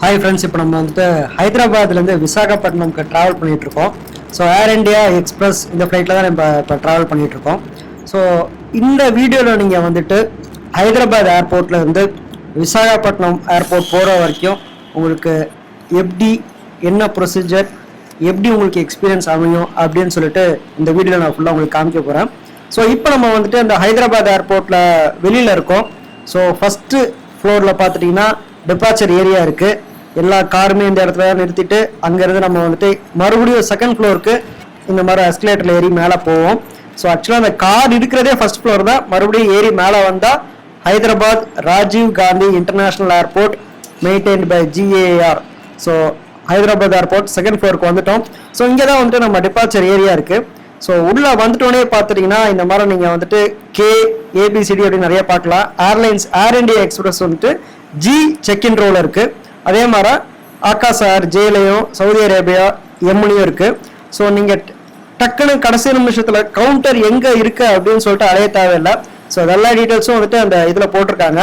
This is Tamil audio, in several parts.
ஹாய் ஃப்ரெண்ட்ஸ் இப்போ நம்ம வந்துட்டு ஹைதராபாத்லேருந்து விசாகப்பட்டினம்க்கு ட்ராவல் பண்ணிகிட்ருக்கோம் இருக்கோம் ஸோ ஏர் இண்டியா எக்ஸ்பிரஸ் இந்த ஃப்ளைட்டில் தான் நம்ம இப்போ ட்ராவல் பண்ணிகிட்ருக்கோம் இருக்கோம் ஸோ இந்த வீடியோவில் நீங்கள் வந்துட்டு ஹைதராபாத் ஏர்போர்ட்டில் இருந்து விசாகப்பட்டினம் ஏர்போர்ட் போகிற வரைக்கும் உங்களுக்கு எப்படி என்ன ப்ரொசீஜர் எப்படி உங்களுக்கு எக்ஸ்பீரியன்ஸ் அமையும் அப்படின்னு சொல்லிட்டு இந்த வீடியோவில் நான் ஃபுல்லாக உங்களுக்கு காமிக்க போகிறேன் ஸோ இப்போ நம்ம வந்துட்டு இந்த ஹைதராபாத் ஏர்போர்ட்டில் வெளியில் இருக்கோம். ஸோ ஃபஸ்ட்டு ஃப்ளோரில் பார்த்துட்டிங்கன்னா டிபார்ச்சர் ஏரியா இருக்குது எல்லா காருமே இந்த இடத்துல தான் நிறுத்திட்டு அங்கேருந்து நம்ம வந்துட்டு மறுபடியும் செகண்ட் ஃப்ளோருக்கு இந்த மாதிரி எஸ்கலேட்டரில் ஏறி மேலே போவோம். ஸோ ஆக்சுவலாக அந்த கார் இருக்கிறதே ஃபர்ஸ்ட் ஃப்ளோர் தான். மறுபடியும் ஏறி மேலே வந்தால் Hyderabad Rajiv Gandhi international airport maintained by GAR so Hyderabad airport second ஃப்ளோருக்கு வந்துட்டோம். ஸோ இங்கே தான் வந்துட்டு நம்ம டிபார்ச்சர் ஏரியா இருக்குது ஸோ உள்ளே வந்துட்டோன்னே பார்த்துட்டிங்கன்னா இந்த மாதிரி நீங்கள் வந்துட்டு கே ஏபிசிடி அப்படின்னு நிறைய பார்க்கலாம். ஏர்லைன்ஸ் ஏர் இண்டியா எக்ஸ்பிரஸ் வந்துட்டு ஜி செக்இன் ரோல் இருக்குது அதே மாதிரி ஆகாஷ் சார் ஜேலையும் சவுதி அரேபியா எம்முலையும் இருக்குது ஸோ நீங்கள் டக்குன்னு கடைசி நிமிஷத்தில் கவுண்டர் எங்கே இருக்கு அப்படின்னு சொல்லிட்டு அலைய தேவையில்லை. ஸோ எல்லா டீட்டெயில்ஸும் வந்துட்டு அந்த இதில் போட்டிருக்காங்க.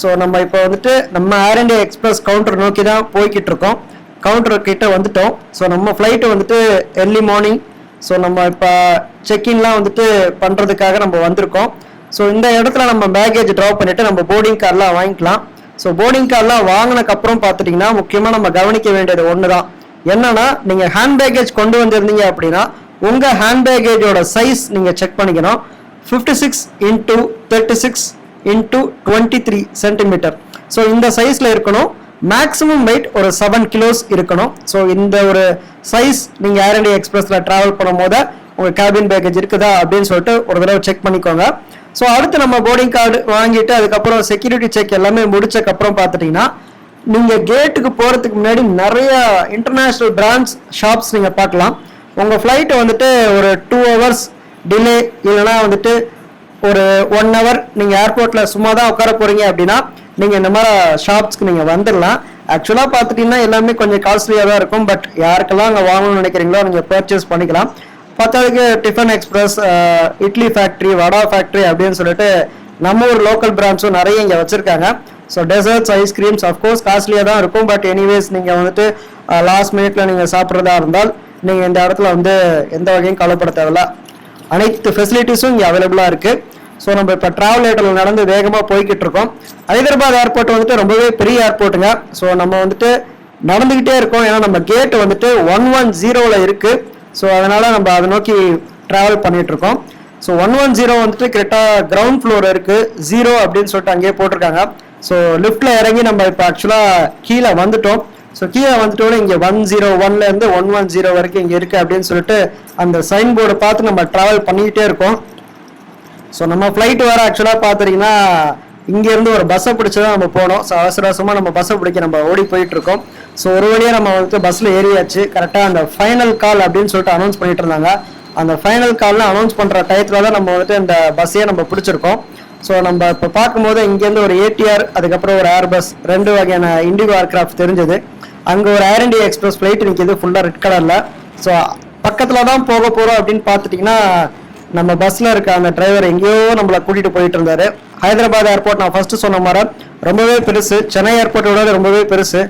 ஸோ நம்ம இப்போ வந்துட்டு நம்ம ஏர் இந்தியா எக்ஸ்பிரஸ் கவுண்டர் நோக்கி தான் போய்கிட்டு இருக்கோம். கவுண்டர் கிட்ட வந்துட்டோம். ஸோ நம்ம ஃப்ளைட்டு வந்துட்டு எர்லி மார்னிங் ஸோ நம்ம இப்போ செக்இன்லாம் வந்துட்டு பண்ணுறதுக்காக நம்ம வந்திருக்கோம். ஸோ இந்த இடத்துல நம்ம பேகேஜ் ட்ராப் பண்ணிட்டு நம்ம போர்டிங் கார்லாம் வாங்கிக்கலாம். ஸோ போர்டிங் கார்லாம் வாங்கினக்கப்புறம் பார்த்துட்டிங்கன்னா முக்கியமாக நம்ம கவனிக்க வேண்டியது ஒன்று தான் என்னன்னா நீங்கள் ஹேண்ட் பேக்கேஜ் கொண்டு வந்திருந்தீங்க அப்படின்னா உங்கள் ஹேண்ட் பேக்கேஜோட சைஸ் நீங்கள் செக் பண்ணிக்கணும். Fifty six into thirty six into twenty three centimetre so இந்த சைஸில் இருக்கணும். மேக்ஸிமம் வெயிட் ஒரு செவன் கிலோஸ் இருக்கணும். ஸோ இந்த ஒரு சைஸ் நீங்கள் ஏர் இண்டியா எக்ஸ்பிரஸில் ட்ராவல் பண்ணும் போது உங்கள் கேபின் பேக்கேஜ் இருக்குதா அப்படின்னு சொல்லிட்டு ஒரு தடவை செக் பண்ணிக்கோங்க. ஸோ அடுத்து நம்ம போர்டிங் கார்டு வாங்கிட்டு அதுக்கப்புறம் செக்யூரிட்டி செக் எல்லாமே முடிச்சக்கப்புறம் பார்த்துட்டிங்கன்னா நீங்கள் கேட்டுக்கு போகிறதுக்கு முன்னாடி நிறைய இன்டர்நேஷ்னல் பிராண்ட்ஸ் ஷாப்ஸ் நீங்கள் பார்க்கலாம். உங்கள் ஃப்ளைட்டு வந்துட்டு ஒரு டூ ஹவர்ஸ் டிலே இல்லைனா வந்துட்டு ஒரு ஒன் ஹவர் நீங்கள் ஏர்போர்ட்டில் சும்மா தான் உட்கார போகிறீங்க அப்படின்னா நீங்கள் இந்த மாதிரி ஷாப்ஸ்க்கு நீங்கள் வந்துடலாம். ஆக்சுவலாக பார்த்துட்டிங்கன்னா எல்லாமே கொஞ்சம் காஸ்ட்லியாக தான் இருக்கும். பட் யாருக்கெல்லாம் அங்கே வாங்கணும்னு நினைக்கிறீங்களோ நீங்கள் பர்ச்சேஸ் பண்ணிக்கலாம். பத்தாவதுக்கு tiffin express idli factory vada factory அப்படின்னு சொல்லிட்டு நம்ம ஊர் லோக்கல் பிராண்ட்ஸும் நிறைய இங்கே வச்சுருக்காங்க. ஸோ டெசர்ட்ஸ் ஐஸ்கிரீம்ஸ் அஃப்கோர்ஸ் காஸ்ட்லியாக தான் இருக்கும். பட் எனிவேஸ் நீங்கள் வந்துட்டு லாஸ்ட் மினிட்ல நீங்கள் சாப்பிட்றதா இருந்தால் நீங்கள் இந்த இடத்துல வந்து எந்த வகையும் கவலைப்பட தேவையில்ல. அனைத்து ஃபெசிலிட்டிஸும் இங்கே அவைலபிளாக இருக்குது ஸோ நம்ம இப்போ ட்ராவல் ஏட்டரில் நடந்து வேகமாக போய்கிட்டு இருக்கோம். ஹைதராபாத் ஏர்போர்ட் வந்துட்டு ரொம்பவே பெரிய ஏர்போர்ட்டுங்க ஸோ நம்ம வந்துட்டு நடந்துக்கிட்டே இருக்கோம். ஏன்னா நம்ம கேட்டு வந்துட்டு ஒன் ஒன் ஜீரோவில் இருக்குது ஸோ அதனால் நம்ம அதை நோக்கி ட்ராவல் பண்ணிட்டு இருக்கோம் ஸோ ஒன் ஒன் ஜீரோ வந்துட்டு கரெக்டாக கிரவுண்ட் ஃப்ளோர் இருக்குது ஜீரோ அப்படின்னு சொல்லிட்டு அங்கேயே போட்டிருக்காங்க. ஸோ லிஃப்ட்டில் இறங்கி நம்ம இப்போ ஆக்சுவலாக கீழே வந்துட்டோம். ஸோ கீழே வந்துட்டோட இங்கே ஒன் ஜீரோ ஒன்லேருந்து ஒன் ஒன் ஜீரோ வரைக்கும் இங்கே இருக்குது அப்படின்னு சொல்லிட்டு அந்த சைன் போர்டை பார்த்து நம்ம ட்ராவல் பண்ணிக்கிட்டே இருக்கோம். ஸோ நம்ம ஃப்ளைட் வர ஆக்சுவலாக பார்த்துட்டிங்கன்னா இங்கேருந்து ஒரு பஸ்ஸை பிடிச்சி தான் நம்ம போனோம் ஸோ அவசர அவசரமாக நம்ம பஸ்ஸை பிடிக்க நம்ம ஓடி போயிட்டு இருக்கோம் ஸோ ஒரு வழியாக நம்ம வந்து பஸ்ஸில் ஏறியாச்சு. கரெக்டாக அந்த ஃபைனல் கால் அப்படின்னு சொல்லிட்டு அனௌன்ஸ் பண்ணிட்டு இருந்தாங்க. அந்த ஃபைனல் காலில் அனௌன்ஸ் பண்ணுற டயத்தில் தான் நம்ம வந்துட்டு இந்த பஸ்ஸையே நம்ம பிடிச்சிருக்கோம். ஸோ நம்ம இப்போ பார்க்கும்போது இங்கேருந்து ஒரு ஏடிஆர் அதுக்கப்புறம் ஒரு ஏர் பஸ் ரெண்டு வகையான இண்டிகோ ஏர்கிராஃப்ட் தெரிஞ்சது. அங்கே ஒரு ஏர் இண்டியா எக்ஸ்பிரஸ் ஃப்ளைட் நிற்கிது ஃபுல்லாக ரெட் கலரில் ஸோ பக்கத்தில் தான் போக போகிறோம் அப்படின்னு பார்த்துட்டிங்கன்னா நம்ம பஸ்ஸில் இருக்க அந்த டிரைவர் எங்கேயோ நம்மளை கூட்டிகிட்டு போயிட்டு இருந்தார். ஹைதராபாத் ஏர்போர்ட் நான் ஃபஸ்ட்டு சொன்ன மாதிரி ரொம்பவே பெருசு. சென்னை ஏர்போர்ட்டோட ரொம்பவே பெருசு.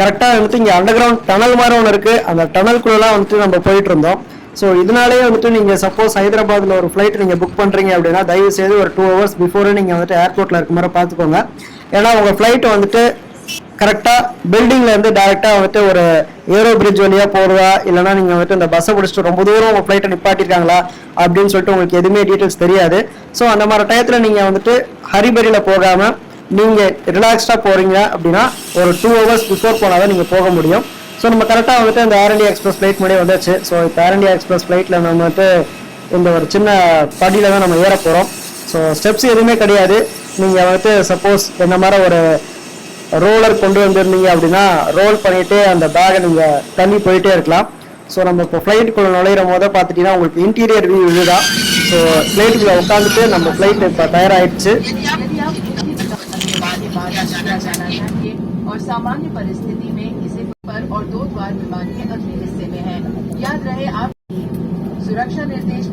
கரெக்டாக வந்துட்டு இங்கே அண்டர் கிரவுண்ட் டனல் மாதிரி ஒன்று இருக்குது அந்த டனல்குள்ளெலாம் வந்துட்டு நம்ம போயிட்டு இருந்தோம். ஸோ இதனாலேயே வந்துட்டு நீங்கள் சப்போஸ் ஹைதராபாத்தில் ஒரு ஃப்ளைட் நீங்கள் புக் பண்ணுறீங்க அப்படின்னா தயவு செய்து ஒரு டூ ஹவர்ஸ் பிஃபோரே நீங்கள் வந்துட்டு ஏர்போர்ட்டில் இருக்க மாதிரி பார்த்துக்கோங்க. ஏன்னா உங்கள் ஃப்ளைட் வந்துட்டு கரெக்டாக பில்டிங்லேருந்து டேரெக்டாக வந்துட்டு ஒரு ஏரோ பிரிட்ஜ் வழியாக போடுவா இல்லைனா நீங்கள் வந்துட்டு இந்த பஸ்ஸை பிடிச்சிட்டு ரொம்ப தூரம் உங்கள் ஃப்ளைட்டை நிப்பாட்டிருக்காங்களா அப்படின்னு சொல்லிட்டு உங்களுக்கு எதுவுமே டீட்டெயில்ஸ் தெரியாது. ஸோ அந்த மாதிரி டயத்தில் நீங்கள் வந்துட்டு ஹரிபரியில் போகாமல் நீங்கள் ரிலாக்ஸ்டாக போகிறீங்க அப்படின்னா ஒரு டூ ஹவர்ஸ் பிஃபோர் போனால் தான் நீங்கள் போக முடியும். ஸோ நம்ம கரெக்டாக வந்துட்டு இந்த ஏர் இண்டியா எக்ஸ்பிரஸ் ஃப்ளைட் முன்னாடியே வந்தாச்சு. ஸோ இப்போ ஏர் இண்டியா எக்ஸ்பிரஸ் ஃப்ளைட்டில் நம்ம வந்துட்டு இந்த ஒரு சின்ன படியில் தான் நம்ம ஏற போகிறோம் ஸோ ஸ்டெப்ஸ் எதுவுமே கிடையாது. நீங்கள் வந்துட்டு சப்போஸ் இந்த மாதிரி ஒரு ரோலர் கொண்டு வந்திருந்தீங்க அப்படின்னா ரோல் பண்ணிவிட்டு அந்த பேகை நீங்கள் தள்ளி போயிட்டே இருக்கலாம். ஸோ நம்ம இப்போ ஃப்ளைட்டுக்குள்ளே நுழையிற போது பார்த்துட்டிங்கன்னா உங்களுக்கு இன்டீரியர் வியூ இதுதான். ஸோ ஃப்ளைட்டுக்குள்ளே உட்காந்துட்டு நம்ம ஃப்ளைட் இப்போ தயாராகிடுச்சு सामान्य परिस्थिति में इसे पर और दो द्वार विमान के अगले हिस्से में है। याद रहे आप सुरक्षा निर्देश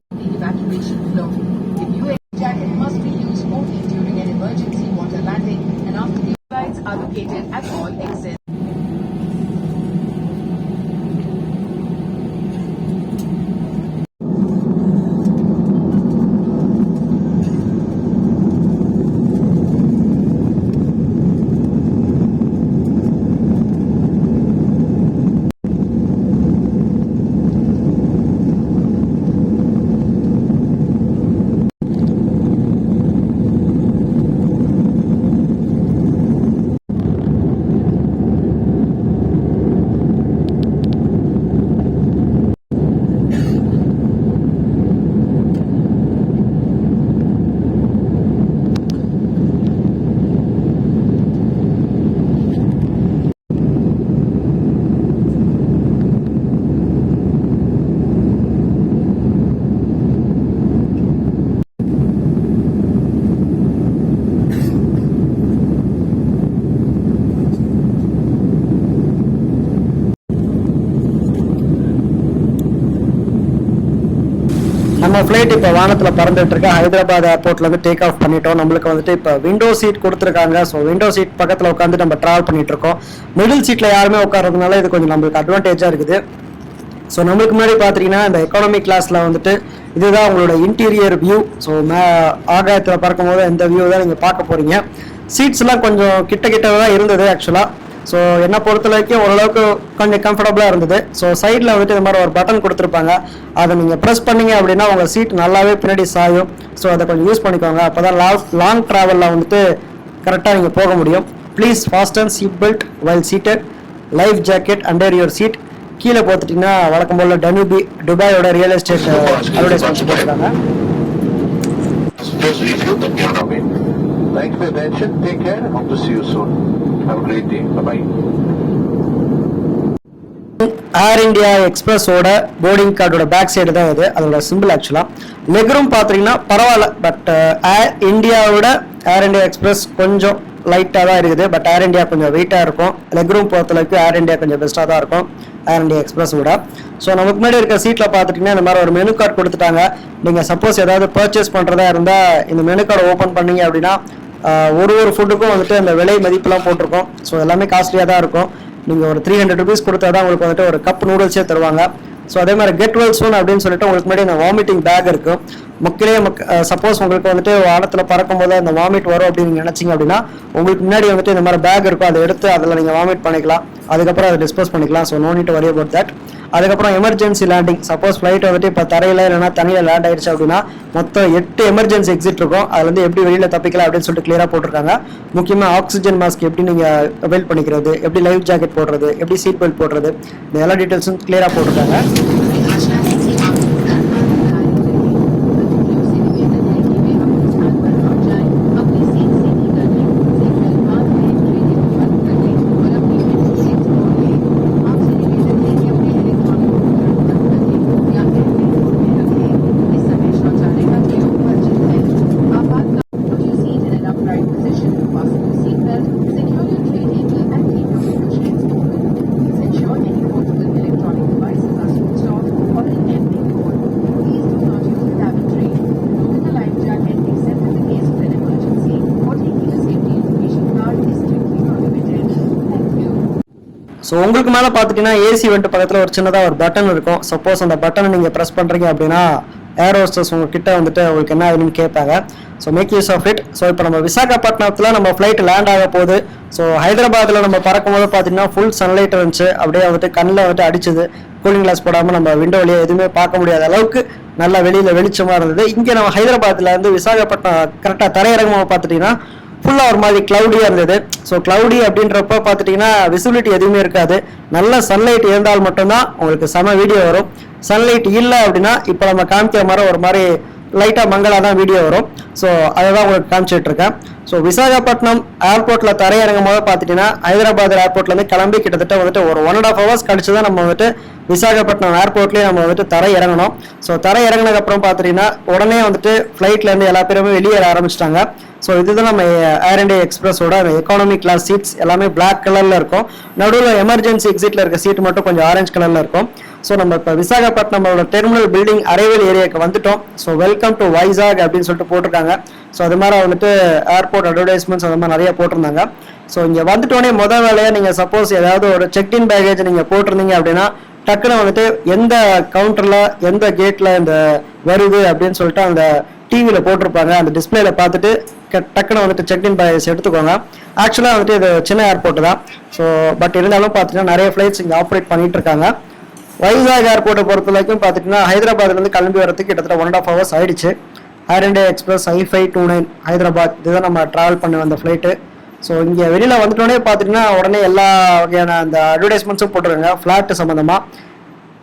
நம்ம ஃப்ளைட் இப்போ வானத்தில் பறந்துட்டு இருக்கு. ஹைதராபாத் ஏர்போர்ட்ல இருந்து டேக் ஆஃப் பண்ணிட்டோம். நம்மளுக்கு வந்துட்டு இப்போ விண்டோ சீட் கொடுத்துருக்காங்க. ஸோ விண்டோ சீட் பக்கத்தில் உட்காந்து நம்ம ட்ராவல் பண்ணிட்டு இருக்கோம். மிடில் சீட்டில் யாருமே உட்காரதுனால இது கொஞ்சம் நம்மளுக்கு அட்வான்டேஜாக இருக்குது. ஸோ நம்மளுக்கு முன்னாடி பார்த்தீங்கன்னா இந்த எக்கானமி கிளாஸில் வந்துட்டு இதுதான் உங்களோட இன்டீரியர் வியூ ஸோ மே ஆகாயத்தில் பறக்கும் போது இந்த வியூ தான் நீங்கள் பார்க்க போகிறீங்க சீட்ஸ்லாம் கொஞ்சம் கிட்ட கிட்ட தான் இருந்தது ஆக்சுவலாக ஸோ என்னை பொறுத்த வரைக்கும் ஓரளவுக்கு கொஞ்சம் கம்ஃபர்டபுளாக இருந்தது ஸோ சைடில் வந்துட்டு இந்த மாதிரி ஒரு பட்டன் கொடுத்துருப்பாங்க அதை நீங்கள் ப்ரெஸ் பண்ணீங்க அப்படின்னா உங்கள் சீட் நல்லாவே பின்னாடி சாயும் ஸோ அதை கொஞ்சம் யூஸ் பண்ணிக்கோங்க அப்போ தான் லாங் லாங் ட்ராவலில் வந்துட்டு கரெக்டாக நீங்கள் போக முடியும் please fasten seat belt while seated life jacket under your seat கீழே பார்த்துட்டிங்கன்னா வழக்கம் போல் டனுபி துபாயோட ரியல் எஸ்டேட் அட்வர்டைஸ்மெண்ட்ஸ் போட்டிருக்காங்க. Thanks for your attention. Take care. Hope to see you soon. Have a Air India எக்ஸ்பிரஸோட boarding கார்டோட பேக் சைடு தான் இது. அதோட சிம்பிள் ஆக்சுவலாக லெக்ரூம் பார்த்தீங்கன்னா பரவாயில்ல பட் ஏர் இந்தியாவோட ஏர் இந்தியா எக்ஸ்பிரஸ் கொஞ்சம் லைட்டாக தான் இருக்குது. பட் ஏர் இந்தியா கொஞ்சம் வெயிட்டாக இருக்கும். லெக்ரூம் பொறுத்தளவுக்கு ஏர் இந்தியா கொஞ்சம் பெஸ்ட்டாக தான் இருக்கும். ஏர் இந்தியா எக்ஸ்பிரஸ் விட ஸோ நமக்கு முன்னாடி இருக்க சீட்டில் பார்த்துட்டிங்கன்னா இந்த மாதிரி ஒரு மெனு கார்டு கொடுத்துட்டாங்க. நீங்கள் சப்போஸ் ஏதாவது பர்ச்சேஸ் பண்ணுறதா இருந்தால் இந்த மெனு கார்டை ஓப்பன் பண்ணீங்க அப்படின்னா ஒரு ஒரு ஃபுட்டுக்கும் வந்துட்டு அந்த விலை மதிப்புலாம் போட்டிருக்கோம். ஸோ எல்லாமே காஸ்ட்லியாக தான் இருக்கும். நீங்கள் ஒரு த்ரீ ஹண்ட்ரட் ருபீஸ் கொடுத்தா தான் உங்களுக்கு வந்துட்டு ஒரு கப் நூடுல்ஸே தருவாங்க. ஸோ அதே மாதிரி கெட் வெல் சூன் அப்படின்னு சொல்லிட்டு உங்களுக்கு முன்னாடி இந்த வாமிட்டிங் பேக் இருக்கும் மக்களே மக் சப்போஸ் உங்களுக்கு வந்துட்டு வானத்தில் பறக்கும் போது அந்த வாமிட் வரும் அப்படின்னு நீங்க அப்படின்னா உங்களுக்கு முன்னாடி வந்துட்டு இந்த மாதிரி பேக் இருக்கும். அதை எடுத்து அதில் நீங்கள் வாமிட் பண்ணிக்கலாம். அதுக்கப்புறம் அதை டிஸ்போஸ் பண்ணிக்கலாம். So no need worry about that அதுக்கப்புறம் எமர்ஜென்சி லேண்டிங் சப்போஸ் ஃப்ளைட் வந்துட்டு இப்போ தரையில் இல்லைன்னா தனியில் லேண்ட் ஆயிடுச்சு அப்படின்னா மொத்தம் எட்டு எமர்ஜென்சி எக்ஸிட் இருக்கும். அதுலேருந்து எப்படி வெளியில் தப்பிக்கலாம் அப்படின்னு சொல்லிட்டு கிளியராக போட்டிருக்காங்க. முக்கியமாக ஆக்சிஜன் மாஸ்க் எப்படி நீங்கள் அவைல் பண்ணிக்கிறது எப்படி லைஃப் ஜாக்கெட் போடுறது எப்படி சீட் பெல்ட் போடுறது இந்த எல்லா டீட்டெயில்ஸும் கிளியராக போட்டிருக்காங்க. ஸோ உங்களுக்கு மேலே பார்த்துட்டீங்கன்னா ஏசி வந்துட்டு பக்கத்தில் ஒரு சின்னதாக ஒரு பட்டன் இருக்கும். சப்போஸ் அந்த பட்டனை நீங்கள் ப்ரெஸ் பண்ணுறீங்க அப்படின்னா ஏர் ஹோஸ்டர்ஸ் உங்ககிட்ட வந்துட்டு உங்களுக்கு என்ன ஆகுதுன்னு கேட்பாங்க. So make use of it so இப்போ நம்ம விசாகப்பட்டினத்தில் நம்ம ஃப்ளைட் லேண்ட் ஆக போகுது. ஸோ ஹைதராபாத்தில் நம்ம பறக்கும் போது பார்த்தீங்கன்னா ஃபுல் சன்லைட் இருந்துச்சு. அப்படியே வந்துட்டு கண்ணில் வந்துட்டு அடிச்சது. கூலிங் கிளாஸ் போடாமல் நம்ம விண்டோ வழியாக எதுவுமே பார்க்க முடியாத அளவுக்கு நல்லா வெளியில் வெளிச்சமாக இருந்தது. இங்கே நம்ம ஹைதராபாத்தில் இருந்து விசாகப்பட்டினம் கரெக்டாக தரையிறங்கமாக பார்த்துட்டிங்கன்னா ஃபுல்லாக ஒரு மாதிரி க்ளவுடியாக இருந்தது. ஸோ க்ளவுடி அப்படின்றப்ப பார்த்துட்டிங்கன்னா விசிபிலிட்டி எதுவுமே இருக்காது. நல்ல சன்லைட் இருந்தால் மட்டும்தான் உங்களுக்கு செம வீடியோ வரும். சன்லைட் இல்லை அப்படின்னா இப்போ நம்ம காமிக்கிற மாதிரி ஒரு மாதிரி லைட்டாக மங்களாக தான் வீடியோ வரும். ஸோ அதை தான் உங்களுக்கு காமிச்சிட்ருக்கேன். ஸோ விசாகப்பட்டினம் ஏர்போர்ட்டில் தரையிறங்கும் போது பார்த்துட்டிங்கன்னா ஹைதராபாத் ஏர்போர்ட்லேருந்து கிளம்பி கிட்டத்தட்ட வந்துட்டு ஒரு ஒன் அண்ட் ஆஃப் ஹவர்ஸ் கழிச்சு தான் நம்ம வந்துட்டு விசாகப்பட்டினம் ஏர்போர்ட்லேயே நம்ம வந்துட்டு தரை இறங்கணும் ஸோ தரை இறங்கினதுக்கப்புறம் பார்த்துட்டிங்கன்னா உடனே வந்துட்டு ஃப்ளைட்லேருந்து எல்லா பேருமே வெளியேற ஆரம்பிச்சிட்டாங்க. ஸோ இதுதான் நம்ம ஏர் இண்டியா எக்ஸ்பிரஸோட எக்கானமி கிளாஸ் சீட்ஸ் எல்லாமே பிளாக் கலரில் இருக்கும். நடுவில் எமர்ஜென்சி எக்ஸிட்டில் இருக்க சீட் மட்டும் கொஞ்சம் ஆரஞ்சு கலரில் இருக்கும். ஸோ நம்ம இப்போ விசாகப்பட்டினமோட டெர்மினல் பில்டிங் அரைவல் ஏரியாவுக்கு வந்துட்டோம். ஸோ வெல்கம் டு வைசாக் அப்படின்னு சொல்லிட்டு போட்டிருக்காங்க. ஸோ அது மாதிரி வந்துட்டு ஏர்போர்ட் அட்வர்டைஸ்மெண்ட்ஸ் அந்த மாதிரி நிறைய போட்டிருந்தாங்க. ஸோ இங்கே வந்துட்டோடனே முதல் வேலையாக நீங்கள் சப்போஸ் ஏதாவது ஒரு செக்இன் பேக்கேஜ் நீங்கள் போட்டிருந்தீங்க அப்படின்னா டக்குன்னு வந்துட்டு எந்த கவுண்டரில் எந்த கேட்டில் இந்த வருது அப்படின்னு சொல்லிட்டு அந்த டிவியில் போட்டிருப்பாங்க. அந்த டிஸ்பிளேல பார்த்துட்டு க- டக்குன்னு வந்துட்டு செக்இன் பேக்கேஜ் எடுத்துக்கோங்க. ஆக்சுவலாக வந்துட்டு இது சின்ன ஏர்போர்ட் தான். ஸோ பட் இருந்தாலும் பார்த்தீங்கன்னா நிறைய ஃப்ளைட்ஸ் இங்கே ஆப்ரேட் பண்ணிட்டு இருக்காங்க. வைசாக் ஏர்போர்ட்டை பொறுத்த வரைக்கும் பார்த்துட்டிங்கன்னா ஹைதராபாத்லேருந்து கிளம்பி வரதுக்கு கிட்டத்தட்ட ஒன் அண்ட் ஆஃப் ஹவர்ஸ் ஆயிடுச்சு. Air India Express I two nine Hyderabad. இதுதான் நம்ம ட்ராவல் பண்ண வந்த ஃப்ளைட்டு ஸோ இங்கே வெளியில் வந்துட்டோடனே பார்த்துட்டிங்கன்னா உடனே எல்லா வகையான அந்த அட்வர்டைஸ்மெண்ட்ஸும் போட்டுருங்க ஃப்ளாட்டு சம்மந்தமாக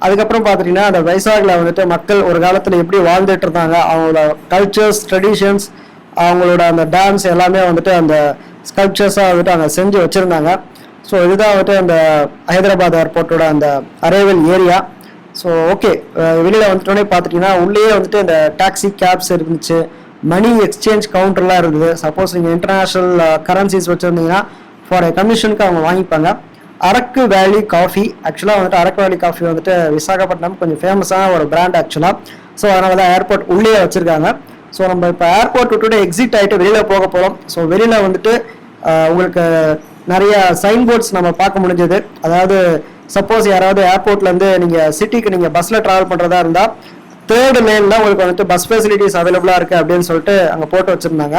அதுக்கப்புறம் பார்த்துட்டிங்கன்னா அந்த வைசாகில் வந்துட்டு மக்கள் ஒரு காலத்தில் எப்படி வாழ்ந்துட்டு இருந்தாங்க அவங்களோட கல்ச்சர்ஸ் ட்ரெடிஷன்ஸ் அவங்களோட அந்த டான்ஸ் எல்லாமே வந்துட்டு அந்த ஸ்கல்ப்சர்ஸாக வந்துட்டு அங்கே செஞ்சு வச்சுருந்தாங்க. ஸோ இதுதான் வந்துட்டு அந்த ஹைதராபாத் ஏர்போர்ட்டோட அந்த அரைவல் ஏரியா ஸோ ஓகே வெளியில் வந்துட்டோடனே பார்த்துட்டிங்கன்னா உள்ளேயே வந்துட்டு இந்த டாக்ஸி கேப்ஸ் இருந்துச்சு. மணி எக்ஸ்சேஞ்ச் கவுண்டர்லாம் இருந்தது சப்போஸ் நீங்கள் இன்டர்நேஷ்னல் கரன்சிஸ் வச்சுருந்தீங்கன்னா ஃபார் கமிஷனுக்கு அவங்க வாங்கிப்பாங்க. அரக்கு வேலி காஃபி ஆக்சுவலாக வந்துட்டு அரக்கு வேலி காஃபி வந்துட்டு விசாகப்பட்டினம் கொஞ்சம் ஃபேமஸான ஒரு பிராண்ட் ஆக்சுவலாக ஸோ அதனால தான் ஏர்போர்ட் உள்ளே வச்சுருக்காங்க. ஸோ நம்ம இப்போ ஏர்போர்ட் விட்டுட்டு எக்ஸிட் ஆகிட்டு வெளியில் போக போகிறோம் ஸோ வெளியில் வந்துட்டு உங்களுக்கு நிறைய சைன் போர்ட்ஸ் நம்ம பார்க்க முடிஞ்சது. அதாவது சப்போஸ் யாராவது ஏர்போர்ட்லேருந்து நீங்கள் சிட்டிக்கு நீங்கள் பஸ்ஸில் ட்ராவல் பண்ணுறதா இருந்தால் தேர்ட் லைனில் உங்களுக்கு வந்துட்டு பஸ் ஃபெசிலிட்டிஸ் அவைலபிளாக இருக்குது அப்படின்னு சொல்லிட்டு அங்கே போட்டு வச்சுருந்தாங்க.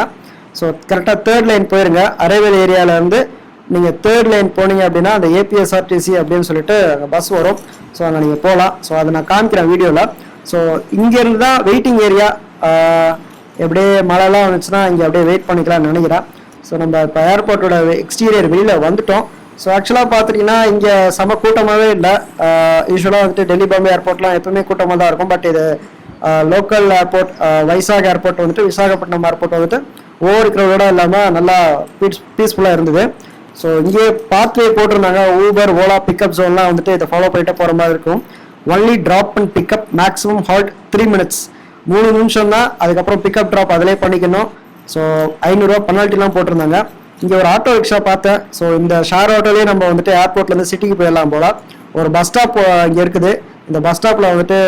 ஸோ கரெக்டாக தேர்ட் லைன் போயிருங்க. அரைவேல் ஏரியாவிலேருந்து நீங்கள் தேர்ட் லைன் போனீங்க அப்படின்னா அந்த ஏபிஎஸ்ஆர்டிசி அப்படின்னு சொல்லிட்டு அங்கே பஸ் வரும். ஸோ அங்கே நீங்கள் போகலாம் ஸோ அதை நான் காமிக்கிறேன் வீடியோவில் ஸோ இங்கேருந்து தான் வெயிட்டிங் ஏரியா எப்படியே மழைலாம் வந்துச்சுன்னா இங்கே அப்படியே வெயிட் பண்ணிக்கலாம்னு நினைக்கிறேன். ஸோ நம்ம இப்போ ஏர்போர்ட்டோட எக்ஸ்டீரியர் வெளியில் வந்துட்டோம். ஸோ ஆக்சுவலாக பார்த்துட்டிங்கன்னா இங்கே செம கூட்டமாகவே இல்லை. யூஸ்வலாக வந்துட்டு டெல்லி பாம்பே ஏர்போர்ட்லாம் எப்பவுமே கூட்டமாக தான் இருக்கும். பட் இது லோக்கல் ஏர்போர்ட் வைசாக் ஏர்போர்ட் வந்துட்டு விசாகப்பட்டினம் ஏர்போர்ட் வந்துட்டு ஓவர் க்ரௌடோட இல்லாமல் நல்லா பீஸ் பீஸ்ஃபுல்லாக இருந்தது. ஸோ இங்கே பாத்வே போட்டிருந்தாங்க. ஊபர் ஓலா பிக்கப் ஜோன்லாம் வந்துட்டு இதை ஃபாலோ பண்ணிட்டு போகிற மாதிரி இருக்கும். Only drop and pickup maximum halt three minutes மூணு நிமிஷம் தான் அதுக்கப்புறம் பிக்கப் ட்ராப் அதிலே பண்ணிக்கணும். ஸோ ஐநூறுரூவா பெனால்ட்டிலாம் போட்டிருந்தாங்க. இங்கே ஒரு ஆட்டோ ரிக்ஷா பார்த்தேன். ஸோ இந்த ஷேர் ஆட்டோலேயே நம்ம வந்துட்டு ஏர்போர்ட்லேருந்து சிட்டிக்கு போயிடலாம் போல. ஒரு பஸ் ஸ்டாப் இங்கே இருக்குது. இந்த பஸ் ஸ்டாப்பில் வந்துட்டு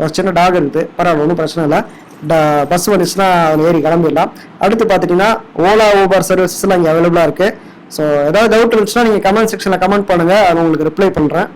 ஒரு சின்ன டாக் இருக்குது. பரவாயில்ல ஒன்றும் பிரச்சனை இல்லை. பஸ் வந்துச்சுன்னா அதில் ஏறி கிளம்பிடலாம். அடுத்து பார்த்துட்டிங்கன்னா ஓலா ஊபர் சர்வீசஸ்லாம் இங்கே அவைலபிளாக இருக்குது ஸோ ஏதாவது டவுட் இருந்துச்சுன்னா நீங்கள் கமெண்ட் செக்ஷனில் கமெண்ட் பண்ணுங்கள் அது உங்களுக்கு ரிப்ளை பண்ணுறேன்